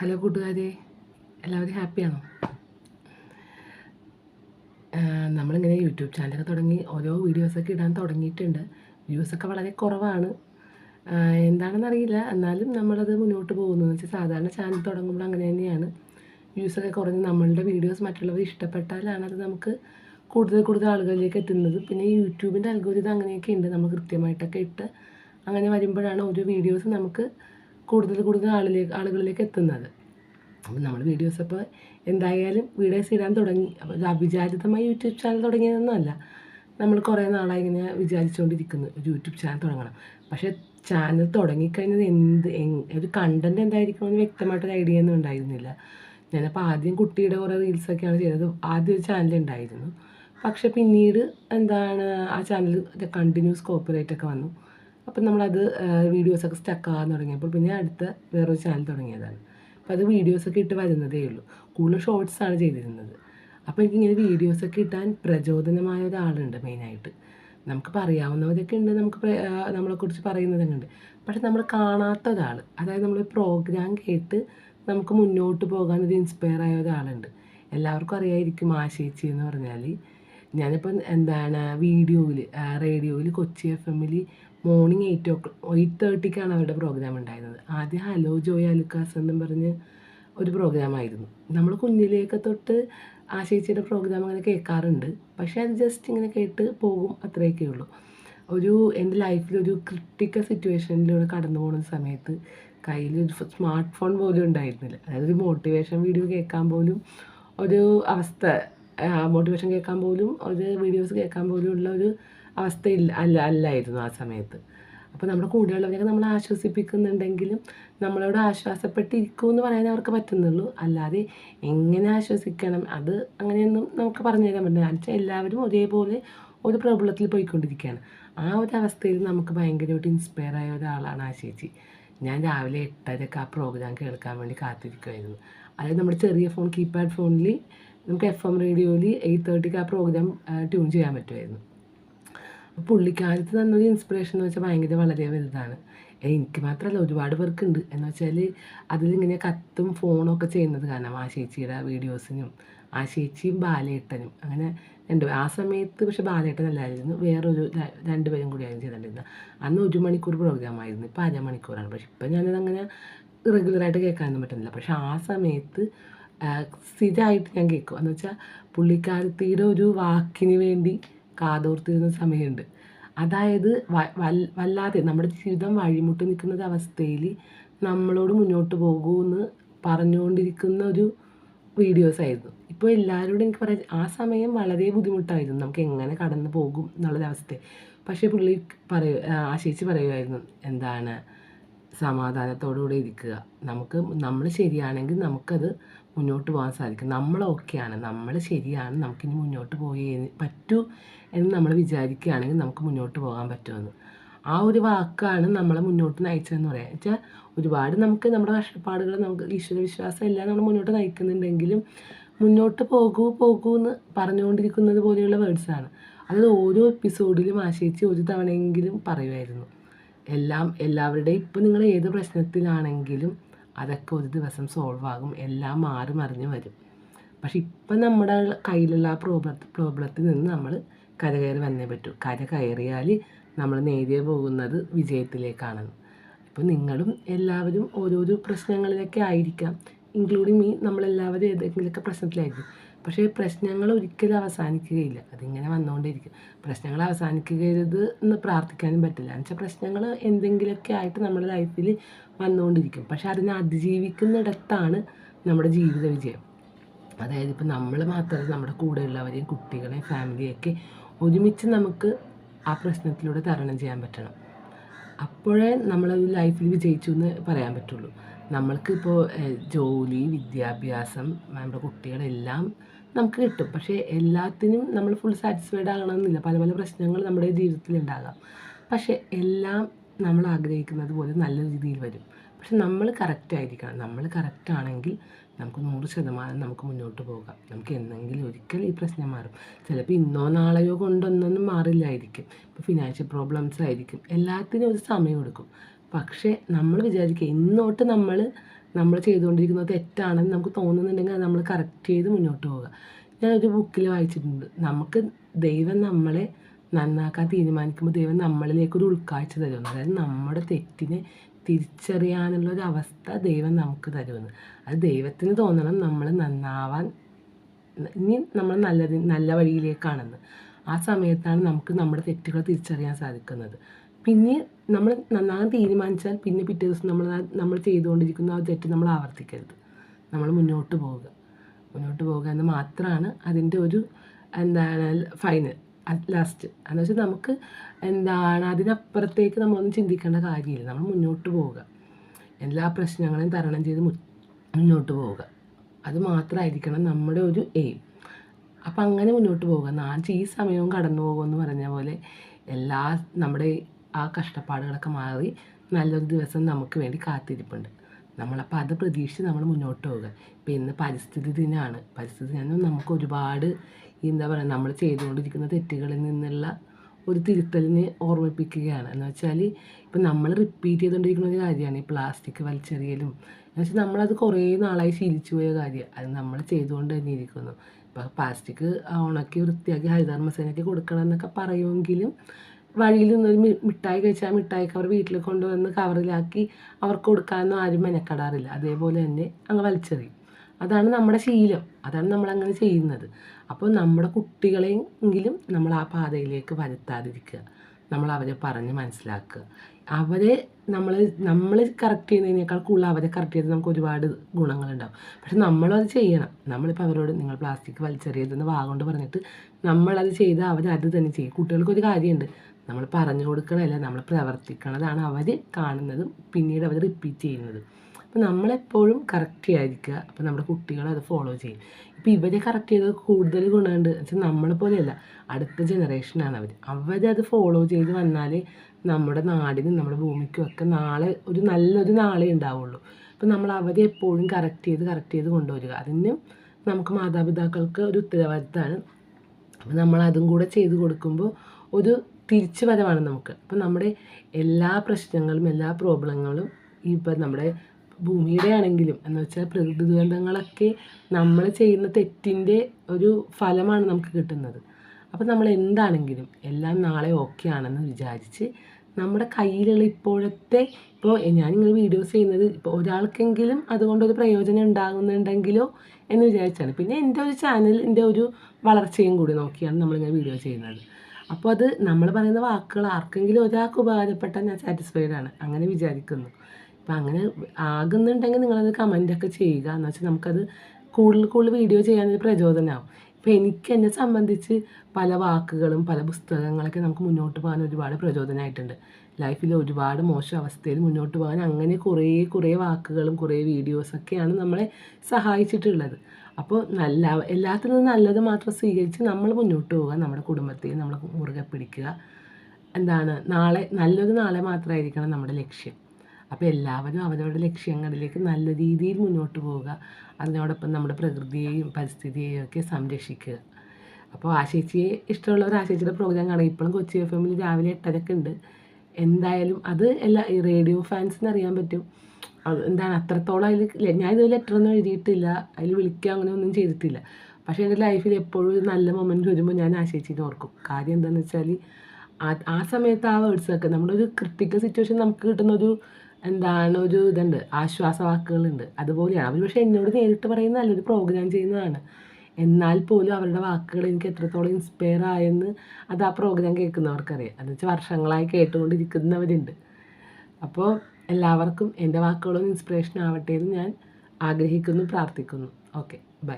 Hello കൂട്ടുകാരെ എല്ലാവരും ഹാപ്പിയാണോ? നമ്മളിങ്ങനെ യൂട്യൂബ് ചാനലൊക്കെ തുടങ്ങി ഓരോ വീഡിയോസൊക്കെ ഇടാൻ തുടങ്ങിയിട്ടുണ്ട്. വ്യൂസൊക്കെ വളരെ കുറവാണ്. എന്താണെന്നറിയില്ല. എന്നാലും നമ്മളത് മുന്നോട്ട് പോകുന്നു എന്ന് വെച്ചാൽ സാധാരണ ചാനൽ തുടങ്ങുമ്പോൾ അങ്ങനെ തന്നെയാണ്. വ്യൂസൊക്കെ കുറഞ്ഞ് നമ്മളുടെ വീഡിയോസ് മറ്റുള്ളവർ ഇഷ്ടപ്പെട്ടാലാണ് അത് നമുക്ക് കൂടുതൽ കൂടുതൽ ആളുകളിലേക്ക് എത്തുന്നത്. പിന്നെ യൂട്യൂബിന്റെ അൽഗോരിതം അങ്ങനെയൊക്കെ ഉണ്ട്. നമ്മൾ കൃത്യമായിട്ടൊക്കെ ഇട്ട് അങ്ങനെ വരുമ്പോഴാണ് ഓരോ വീഡിയോസ് നമുക്ക് കൂടുതൽ കൂടുതൽ ആളിലേക്ക് ആളുകളിലേക്ക് എത്തുന്നത്. അപ്പം നമ്മൾ വീഡിയോസ് അപ്പോൾ എന്തായാലും വീഡിയോസ് ഇടാൻ തുടങ്ങി. അപ്പോൾ അവിചാരിതമായി യൂട്യൂബ് ചാനൽ തുടങ്ങിയതൊന്നുമല്ല നമ്മൾ കുറേ നാളായി ഇങ്ങനെ വിചാരിച്ചുകൊണ്ടിരിക്കുന്നു. ഒരു യൂട്യൂബ് ചാനൽ തുടങ്ങണം. പക്ഷേ ചാനൽ തുടങ്ങിക്കഴിഞ്ഞത് എന്ത് ഒരു കണ്ടന്റ് എന്തായിരിക്കണമെന്ന് വ്യക്തമായിട്ടൊരു ഐഡിയ ഒന്നും ഉണ്ടായിരുന്നില്ല. ഞാനപ്പോൾ ആദ്യം കുട്ടിയുടെ കുറേ റീൽസൊക്കെയാണ് ചെയ്തത്. ആദ്യം ഒരു ചാനൽ ഉണ്ടായിരുന്നു. പക്ഷേ പിന്നീട് എന്താണ് ആ ചാനൽ കണ്ടിന്യൂസ് കോപ്പറേറ്റ് ഒക്കെ വന്നു. അപ്പം നമ്മളത് വീഡിയോസൊക്കെ സ്റ്റക്കാകാൻ തുടങ്ങിയപ്പോൾ പിന്നെ അടുത്ത വേറൊരു ചാനൽ തുടങ്ങിയതാണ്. അപ്പോൾ അത് വീഡിയോസൊക്കെ ഇട്ട് വരുന്നതേ ഉള്ളൂ. കൂടുതൽ ഷോർട്സാണ് ചെയ്തിരുന്നത്. അപ്പോൾ എനിക്കിങ്ങനെ വീഡിയോസൊക്കെ ഇട്ടാൻ പ്രചോദനമായ ഒരാളുണ്ട് മെയിനായിട്ട്. നമുക്ക് പറയാവുന്നവരൊക്കെ ഉണ്ട് നമുക്ക് നമ്മളെക്കുറിച്ച് പറയുന്നതൊക്കെ ഉണ്ട്. പക്ഷെ നമ്മൾ കാണാത്ത ഒരാൾ അതായത് നമ്മൾ പ്രോഗ്രാം കേട്ട് നമുക്ക് മുന്നോട്ട് പോകാൻ ഒരു ഇൻസ്പയർ ആയ ഒരാളുണ്ട്. എല്ലാവർക്കും അറിയായിരിക്കും ആശയിച്ചി എന്ന് പറഞ്ഞാൽ ഞാനിപ്പം എന്താണ് വീഡിയോയിൽ റേഡിയോയിൽ കൊച്ചി എഫ് എമ്മിൽ മോർണിംഗ് എയ്റ്റ് ഓ എയ്റ്റ് തേർട്ടിക്കാണ് അവരുടെ പ്രോഗ്രാം ഉണ്ടായിരുന്നത്. ആദ്യം ഹലോ ജോയ് അലുക്കാസ് എന്നും പറഞ്ഞ് ഒരു പ്രോഗ്രാമായിരുന്നു നമ്മൾ കുഞ്ഞിലേക്ക് തൊട്ട് ആശയിച്ചിയുടെ പ്രോഗ്രാം അങ്ങനെ കേൾക്കാറുണ്ട്. പക്ഷേ അത് ജസ്റ്റ് ഇങ്ങനെ കേട്ട് പോകും അത്രയൊക്കെ ഉള്ളൂ. ഒരു എന്റെ ലൈഫിൽ ഒരു ക്രിട്ടിക്കൽ സിറ്റുവേഷനിലൂടെ കടന്നു പോകുന്ന സമയത്ത് കയ്യിൽ ഒരു സ്മാർട്ട് ഫോൺ പോലും ഉണ്ടായിരുന്നില്ല. അതായത് ഒരു മോട്ടിവേഷൻ വീഡിയോ കേൾക്കാൻ പോലും ഒരു അവസ്ഥ മോട്ടിവേഷൻ കേൾക്കാൻ പോലും ഒരു വീഡിയോസ് കേൾക്കാൻ പോലും ഉള്ള ഒരു അവസ്ഥയില്ല അല്ല അല്ലായിരുന്നു ആ സമയത്ത്. അപ്പോൾ നമ്മുടെ കൂടെയുള്ളവരൊക്കെ നമ്മൾ ആശ്വസിപ്പിക്കുന്നുണ്ടെങ്കിലും നമ്മളോട് ആശ്വാസപ്പെട്ടിരിക്കും എന്ന് പറയാൻ അവർക്ക് പറ്റുന്നുള്ളൂ. അല്ലാതെ എങ്ങനെ ആശ്വസിക്കണം? അത് അങ്ങനെയൊന്നും നമുക്ക് പറഞ്ഞു തരാൻ പറ്റില്ല. എന്ന് വെച്ചാൽ എല്ലാവരും ഒരേപോലെ ഒരു പ്രബലത്തിൽ പോയിക്കൊണ്ടിരിക്കുകയാണ്. ആ ഒരു അവസ്ഥയിൽ നമുക്ക് ഭയങ്കരമായിട്ട് ഇൻസ്പയർ ആയ ഒരാളാണ് ആ ചേച്ചി. ഞാൻ രാവിലെ എട്ടരക്ക് ആ പ്രോഗ്രാം കേൾക്കാൻ വേണ്ടി കാത്തിരിക്കുമായിരുന്നു അതായത് നമ്മുടെ ചെറിയ ഫോൺ കീപാഡ് ഫോണിൽ നമുക്ക് എഫ് എം റേഡിയോയിൽ എയ്റ്റ് തേർട്ടിക്ക് ആ പ്രോഗ്രാം ട്യൂൺ ചെയ്യാൻ പറ്റുമായിരുന്നു പുള്ളിക്കാലത്ത് തന്നൊരു ഇൻസ്പിറേഷൻ എന്ന് വെച്ചാൽ ഭയങ്കര വളരെ വലുതാണ്. എനിക്ക് മാത്രമല്ല ഒരുപാട് പേർക്കുണ്ട്. എന്ന് വെച്ചാൽ അതിലിങ്ങനെ കത്തും ഫോണൊക്കെ ചെയ്യുന്നത് കാരണം ആ ചേച്ചിയുടെ വീഡിയോസിനും ആ ചേച്ചിയും ബാലേട്ടനും അങ്ങനെ രണ്ട് ആ സമയത്ത് പക്ഷെ ബാലേട്ടനല്ലായിരുന്നു വേറൊരു രണ്ടുപേരും കൂടിയായിരുന്നു ചെയ്തിട്ടുണ്ടായിരുന്നത് അന്ന് ഒരു മണിക്കൂർ പ്രോഗ്രാമായിരുന്നു ഇപ്പോൾ അരമണിക്കൂറാണ് പക്ഷെ ഇപ്പം ഞാനതങ്ങനെ റെഗുലറായിട്ട് കേൾക്കാനൊന്നും പറ്റുന്നില്ല. പക്ഷേ ആ സമയത്ത് സ്ഥിരമായിട്ട് ഞാൻ കേൾക്കും. എന്ന് വെച്ചാൽ പുള്ളിക്കാരത്തിയുടെ ഒരു വാക്കിന് വേണ്ടി കാതോർത്തിരുന്ന സമയമുണ്ട്. അതായത് വല്ലാതെ നമ്മുടെ ജീവിതം വഴിമുട്ടി നിൽക്കുന്ന അവസ്ഥയിൽ നമ്മളോട് മുന്നോട്ട് പോകൂ എന്ന് പറഞ്ഞുകൊണ്ടിരിക്കുന്ന ഒരു വീഡിയോസ് ആയിരുന്നു ഇപ്പോൾ എല്ലാവരോടും എനിക്ക് പറയാം ആ സമയം വളരെ ബുദ്ധിമുട്ടായിരുന്നു. നമുക്ക് എങ്ങനെ കടന്നു പോകും എന്നുള്ളൊരവസ്ഥ. പക്ഷേ പുള്ളി പറയൂ ആശയിച്ച് പറയുമായിരുന്നു എന്താണ്? സമാധാനത്തോടുകൂടെ ഇരിക്കുക. നമുക്ക് നമ്മൾ ശരിയാണെങ്കിൽ നമുക്കത് മുന്നോട്ട് പോകാൻ സാധിക്കും. നമ്മൾ ഓക്കെയാണ്. നമ്മൾ ശരിയാണ്. നമുക്കിനി മുന്നോട്ട് പോയേ പറ്റൂ എന്ന് നമ്മൾ വിചാരിക്കുകയാണെങ്കിൽ നമുക്ക് മുന്നോട്ട് പോകാൻ പറ്റുമെന്ന്. ആ ഒരു വാക്കാണ് നമ്മളെ മുന്നോട്ട് നയിച്ചതെന്ന് പറയാം. വെച്ചാൽ ഒരുപാട് നമുക്ക് നമ്മുടെ കഷ്ടപ്പാടുകൾ നമുക്ക് ഈശ്വരവിശ്വാസം എല്ലാം നമ്മൾ മുന്നോട്ട് നയിക്കുന്നുണ്ടെങ്കിലും മുന്നോട്ട് പോകൂ പോകൂ എന്ന് പറഞ്ഞുകൊണ്ടിരിക്കുന്നത് പോലെയുള്ള വേർഡ്സാണ് അത് ഓരോ എപ്പിസോഡിലും ആശയിച്ച് ഒരു തവണയെങ്കിലും പറയുമായിരുന്നു. എല്ലാം എല്ലാവരുടെയും ഇപ്പം നിങ്ങൾ ഏത് പ്രശ്നത്തിലാണെങ്കിലും അതൊക്കെ ഒരു ദിവസം സോൾവ് ആകും. എല്ലാം മാറി മറിഞ്ഞ് വരും. പക്ഷെ ഇപ്പം നമ്മുടെ കയ്യിലുള്ള ആ പ്രോബ്ല പ്രോബ്ലത്തിൽ നിന്ന് നമ്മൾ കരകയറി വന്നേ പറ്റൂ. കര കയറിയാൽ നമ്മൾ നേരിയ പോകുന്നത് വിജയത്തിലേക്കാണ്. ഇപ്പോൾ നിങ്ങളും എല്ലാവരും ഓരോരോ പ്രശ്നങ്ങളിലൊക്കെ ആയിരിക്കാം. ഇൻക്ലൂഡിങ് മീ നമ്മളെല്ലാവരും ഏതെങ്കിലുമൊക്കെ പ്രശ്നത്തിലായിരിക്കും. പക്ഷേ പ്രശ്നങ്ങൾ ഒരിക്കലും അവസാനിക്കുകയില്ല. അതിങ്ങനെ വന്നുകൊണ്ടിരിക്കും പ്രശ്നങ്ങൾ അവസാനിക്കരുത് എന്ന് പ്രാർത്ഥിക്കാനും പറ്റില്ല. എന്ന് വെച്ചാൽ പ്രശ്നങ്ങൾ എന്തെങ്കിലുമൊക്കെ ആയിട്ട് നമ്മുടെ ലൈഫിൽ വന്നുകൊണ്ടിരിക്കും. പക്ഷേ അതിനെ അതിജീവിക്കുന്നിടത്താണ് നമ്മുടെ ജീവിത വിജയം. അതായത് ഇപ്പം നമ്മൾ മാത്രമല്ല നമ്മുടെ കൂടെയുള്ളവരെയും കുട്ടികളെയും ഫാമിലിയൊക്കെ ഒരുമിച്ച് നമുക്ക് ആ പ്രശ്നത്തിലൂടെ തരണം ചെയ്യാൻ പറ്റണം. അപ്പോഴേ നമ്മളൊരു ലൈഫിൽ വിജയിച്ചു എന്ന് പറയാൻ പറ്റുള്ളൂ. നമ്മൾക്കിപ്പോൾ ജോലി വിദ്യാഭ്യാസം നമ്മുടെ കുട്ടികളെല്ലാം നമുക്ക് കിട്ടും. പക്ഷേ എല്ലാത്തിനും നമ്മൾ ഫുൾ സാറ്റിസ്ഫൈഡ് ആകണമെന്നില്ല. പല പല പ്രശ്നങ്ങൾ നമ്മുടെ ജീവിതത്തിൽ ഉണ്ടാകാം. പക്ഷേ എല്ലാം നമ്മൾ ആഗ്രഹിക്കുന്നത് പോലെ നല്ല രീതിയിൽ വരും. പക്ഷെ നമ്മൾ കറക്റ്റ് ആയിരിക്കണം. നമ്മൾ കറക്റ്റ് ആണെങ്കിൽ നമുക്ക് നൂറ് ശതമാനം നമുക്ക് മുന്നോട്ട് പോകാം. നമുക്ക് എന്തെങ്കിലും ഒരിക്കൽ ഈ പ്രശ്നം മാറും. ചിലപ്പോൾ ഇന്നോ നാളെയോ കൊണ്ടൊന്നൊന്നും മാറില്ലായിരിക്കും. ഇപ്പോൾ ഫിനാൻഷ്യൽ പ്രോബ്ലംസ് ആയിരിക്കും. എല്ലാത്തിനും ഒരു സമയം എടുക്കും. പക്ഷേ നമ്മൾ വിചാരിക്കുക ഇന്നോട്ട് നമ്മൾ നമ്മൾ ചെയ്തുകൊണ്ടിരിക്കുന്നത് തെറ്റാണെന്ന് നമുക്ക് തോന്നുന്നുണ്ടെങ്കിൽ അത് നമ്മൾ കറക്റ്റ് ചെയ്ത് മുന്നോട്ട് പോവുക. ഞാനൊരു ബുക്കിൽ വായിച്ചിട്ടുണ്ട്. നമുക്ക് ദൈവം നമ്മളെ നന്നാക്കാൻ തീരുമാനിക്കുമ്പോൾ ദൈവം നമ്മളിലേക്കൊരു ഉൾക്കാഴ്ച തരുമെന്ന് അതായത് നമ്മുടെ തെറ്റിനെ തിരിച്ചറിയാനുള്ള ഒരു അവസ്ഥ ദൈവം നമുക്ക് തരുമെന്ന് അത് ദൈവത്തിന് തോന്നണം നമ്മൾ നന്നാവാൻ ഇനി നമ്മൾ നല്ല നല്ല വഴിയിലേക്കാണെന്ന്. ആ സമയത്താണ് നമുക്ക് നമ്മുടെ തെറ്റുകൾ തിരിച്ചറിയാൻ സാധിക്കുന്നത്. പിന്നെ നമ്മൾ നന്നാകാൻ തീരുമാനിച്ചാൽ പിന്നെ പിറ്റേ ദിവസം നമ്മൾ നമ്മൾ ചെയ്തുകൊണ്ടിരിക്കുന്ന ആ തെറ്റ് നമ്മൾ ആവർത്തിക്കരുത്. നമ്മൾ മുന്നോട്ട് പോവുക. മുന്നോട്ട് പോവുക എന്ന് മാത്രമാണ് അതിന്റെ ഒരു എന്താണ് ഫൈനൽ ലാസ്റ്റ് എന്ന് വെച്ചാൽ നമുക്ക് എന്താണ് അതിനപ്പുറത്തേക്ക് നമ്മളൊന്നും ചിന്തിക്കേണ്ട കാര്യമില്ല. നമ്മൾ മുന്നോട്ട് പോവുക. എല്ലാ പ്രശ്നങ്ങളെയും തരണം ചെയ്ത് മുന്നോട്ട് പോവുക. അത് മാത്രമായിരിക്കണം നമ്മുടെ ഒരു എയിം അപ്പം അങ്ങനെ മുന്നോട്ട് പോവുക. നാച്ച് ഈ സമയവും കടന്നു പോകുമെന്ന് പറഞ്ഞ പോലെ എല്ലാ നമ്മുടെ ആ കഷ്ടപ്പാടുകളൊക്കെ മാറി നല്ലൊരു ദിവസം നമുക്ക് വേണ്ടി കാത്തിരിപ്പുണ്ട്. നമ്മളപ്പോൾ അത് പ്രതീക്ഷിച്ച് നമ്മൾ മുന്നോട്ട് പോവുക. ഇപ്പം ഇന്ന് പരിസ്ഥിതി ദിനമാണ് പരിസ്ഥിതി ദിനം നമുക്ക് ഒരുപാട് എന്താ പറയുക നമ്മൾ ചെയ്തുകൊണ്ടിരിക്കുന്ന തെറ്റുകളിൽ നിന്നുള്ള ഒരു തിരുത്തലിനെ ഓർമ്മിപ്പിക്കുകയാണ്. എന്ന് വെച്ചാൽ ഇപ്പം നമ്മൾ റിപ്പീറ്റ് ചെയ്തുകൊണ്ടിരിക്കുന്ന ഒരു കാര്യമാണ് ഈ പ്ലാസ്റ്റിക് വലിച്ചെറിയലും. എന്ന് വെച്ചാൽ നമ്മളത് കുറേ നാളായി ശീലിച്ചു പോയ കാര്യം. അത് നമ്മൾ ചെയ്തുകൊണ്ട് തന്നെ ഇരിക്കുന്നു. ഇപ്പം പ്ലാസ്റ്റിക് ഉണക്കി വൃത്തിയാക്കി ഹരിതകർമ്മസേനയ്ക്ക് കൊടുക്കണം എന്നൊക്കെ പറയുമെങ്കിലും വഴിയിൽ നിന്നൊരു മിഠായി കഴിച്ചാൽ മിഠായി കവർ വീട്ടിൽ കൊണ്ടുവന്ന് കവറിലാക്കി അവർക്ക് കൊടുക്കാനൊന്നും ആരും മെനക്കെടാറില്ല. അതേപോലെ തന്നെ അങ്ങ് വലിച്ചെറിയും. അതാണ് നമ്മുടെ ശീലം. അതാണ് നമ്മളങ്ങനെ ചെയ്യുന്നത്. അപ്പോൾ നമ്മുടെ കുട്ടികളെങ്കിലും നമ്മൾ ആ പാതയിലേക്ക് വരുത്താതിരിക്കുക. നമ്മൾ അവരെ പറഞ്ഞ് മനസ്സിലാക്കുക. അവരെ നമ്മൾ നമ്മൾ കറക്റ്റ് ചെയ്യുന്നതിനേക്കാൾ കൂടുതൽ അവരെ കറക്റ്റ് ചെയ്ത് നമുക്ക് ഒരുപാട് ഗുണങ്ങളുണ്ടാവും. പക്ഷെ നമ്മളത് ചെയ്യണം. നമ്മളിപ്പോൾ അവരോട് നിങ്ങൾ പ്ലാസ്റ്റിക് വലിച്ചെറിയതെന്ന് വാഗോണ്ട് പറഞ്ഞിട്ട് നമ്മളത് ചെയ്ത് അവരത് തന്നെ ചെയ്യും. കുട്ടികൾക്കൊരു കാര്യമുണ്ട്. നമ്മൾ പറഞ്ഞു കൊടുക്കണമല്ല നമ്മൾ പ്രവർത്തിക്കണതാണ് അവർ കാണുന്നതും പിന്നീട് അവർ റിപ്പീറ്റ് ചെയ്യുന്നതും. അപ്പോൾ നമ്മളെപ്പോഴും കറക്റ്റ് ആയിരിക്കുക. അപ്പോൾ നമ്മുടെ കുട്ടികൾ അത് ഫോളോ ചെയ്യും. ഇപ്പോൾ ഇവരെ കറക്റ്റ് ചെയ്തത് കൂടുതൽ ഗുണമുണ്ട്. വെച്ചാൽ നമ്മളെ പോലെയല്ല. അടുത്ത ജനറേഷനാണ് അവർ അവരത് ഫോളോ ചെയ്ത് വന്നാൽ നമ്മുടെ നാടിനും നമ്മുടെ ഭൂമിക്കും ഒക്കെ നാളെ ഒരു നല്ലൊരു നാളെ ഉണ്ടാവുള്ളൂ. അപ്പോൾ നമ്മൾ അവരെ എപ്പോഴും കറക്റ്റ് ചെയ്ത് കറക്റ്റ് ചെയ്ത് കൊണ്ടുവരിക. അതിന് നമുക്ക് മാതാപിതാക്കൾക്ക് ഒരു ഉത്തരവാദിത്തമാണ്. അപ്പോൾ നമ്മളതും കൂടെ ചെയ്ത് കൊടുക്കുമ്പോൾ ഒരു തിരിച്ചു വരവാണ് നമുക്ക്. അപ്പം നമ്മുടെ എല്ലാ പ്രശ്നങ്ങളും എല്ലാ പ്രോബ്ലങ്ങളും ഇപ്പം നമ്മുടെ ഭൂമിയുടെ ആണെങ്കിലും എന്ന് വെച്ചാൽ പ്രകൃതി ദുരന്തങ്ങളൊക്കെ നമ്മൾ ചെയ്യുന്ന തെറ്റിന്റെ ഒരു ഫലമാണ് നമുക്ക് കിട്ടുന്നത്. അപ്പോൾ നമ്മൾ എന്താണെങ്കിലും എല്ലാം നാളെ ഓക്കെ ആണെന്ന് വിചാരിച്ച് നമ്മുടെ കയ്യിലുള്ള ഇപ്പോഴത്തെ ഇപ്പോൾ ഞാനിങ്ങനെ വീഡിയോസ് ചെയ്യുന്നത് ഇപ്പോൾ ഒരാൾക്കെങ്കിലും അതുകൊണ്ടൊരു പ്രയോജനം ഉണ്ടാകുന്നുണ്ടെങ്കിലോ എന്ന് വിചാരിച്ചാണ്. പിന്നെ എന്റെ ഒരു ചാനലിന്റെ ഒരു വളർച്ചയും കൂടി നോക്കിയാണ് നമ്മളിങ്ങനെ വീഡിയോ ചെയ്യുന്നത്. അപ്പോൾ അത് നമ്മൾ പറയുന്ന വാക്കുകൾ ആർക്കെങ്കിലും ഒരാൾക്ക് ഉപകാരപ്പെട്ടാൽ ഞാൻ സാറ്റിസ്ഫൈഡ് ആണ്. അങ്ങനെ വിചാരിക്കുന്നു. അപ്പം അങ്ങനെ ആകുന്നുണ്ടെങ്കിൽ നിങ്ങളത് കമന്റൊക്കെ ചെയ്യുക. എന്ന് വെച്ചാൽ നമുക്കത് കൂടുതൽ കൂടുതൽ വീഡിയോ ചെയ്യാനൊരു പ്രചോദനമാവും ഇപ്പോൾ എനിക്ക് എന്നെ സംബന്ധിച്ച് പല വാക്കുകളും പല പുസ്തകങ്ങളൊക്കെ നമുക്ക് മുന്നോട്ട് പോകാൻ ഒരുപാട് പ്രചോദനമായിട്ടുണ്ട് ലൈഫിൽ ഒരുപാട് മോശം അവസ്ഥയിൽ മുന്നോട്ട് പോകാൻ അങ്ങനെ കുറേ കുറേ വാക്കുകളും കുറേ വീഡിയോസൊക്കെയാണ് നമ്മളെ സഹായിച്ചിട്ടുള്ളത്. അപ്പോൾ നല്ല എല്ലാത്തിൽ നിന്നും നല്ലത് മാത്രം സ്വീകരിച്ച് നമ്മൾ മുന്നോട്ട് പോവുക നമ്മുടെ കുടുംബത്തെ നമ്മൾ മുറുകെ പിടിക്കുക. എന്താണ്? നാളെ നല്ലൊരു നാളെ മാത്രമായിരിക്കണം നമ്മുടെ ലക്ഷ്യം. അപ്പോൾ എല്ലാവരും അവരവരുടെ ലക്ഷ്യങ്ങളിലേക്ക് നല്ല രീതിയിൽ മുന്നോട്ട് പോവുക. അതിനോടൊപ്പം നമ്മുടെ പ്രകൃതിയെയും പരിസ്ഥിതിയെയും ഒക്കെ സംരക്ഷിക്കുക. അപ്പോൾ ആശേച്ചിയെ ഇഷ്ടമുള്ളവർ ആശേച്ചിയുടെ പ്രോഗ്രാം കാണുക. ഇപ്പോഴും കൊച്ചി എഫ് എമ്മിൽ രാവിലെ എട്ടരക്കുണ്ട് എന്തായാലും അത് എല്ലാ റേഡിയോ ഫാൻസിന് അറിയാൻ പറ്റും. എന്താണ് അത്രത്തോളം അതിൽ ഞാൻ ഇത് ലെറ്ററൊന്നും എഴുതിയിട്ടില്ല. അതിൽ വിളിക്കുക അങ്ങനെ ഒന്നും ചെയ്തിട്ടില്ല. പക്ഷേ എന്റെ ലൈഫിൽ എപ്പോഴും ഒരു നല്ല മൊമെന്റ് വരുമ്പോൾ ഞാൻ ആശയിച്ചിട്ട് ഓർക്കും. കാര്യം എന്താണെന്ന് വെച്ചാൽ ആ ആ സമയത്ത് ആ വേർഡ്സൊക്കെ നമ്മുടെ ഒരു ക്രിട്ടിക്കൽ സിറ്റുവേഷൻ നമുക്ക് കിട്ടുന്ന ഒരു എന്താണ് ഒരു ഇതുണ്ട് ആശ്വാസ വാക്കുകളുണ്ട് അതുപോലെയാണ്. അവർ പക്ഷേ എന്നോട് നേരിട്ട് പറയുന്ന നല്ലൊരു പ്രോഗ്രാം ചെയ്യുന്നതാണ്. എന്നാൽ പോലും അവരുടെ വാക്കുകൾ എനിക്ക് എത്രത്തോളം ഇൻസ്പയർ ആയെന്ന് അത് ആ പ്രോഗ്രാം കേൾക്കുന്നവർക്കറിയാം. എന്ന് വെച്ചാൽ വർഷങ്ങളായി കേട്ടുകൊണ്ടിരിക്കുന്നവരുണ്ട്. അപ്പോൾ എല്ലാവർക്കും എന്റെ വാക്കുകളും ഇൻസ്പിറേഷൻ ആവട്ടെ എന്ന് ഞാൻ ആഗ്രഹിക്കുന്നു പ്രാർത്ഥിക്കുന്നു. Okay bye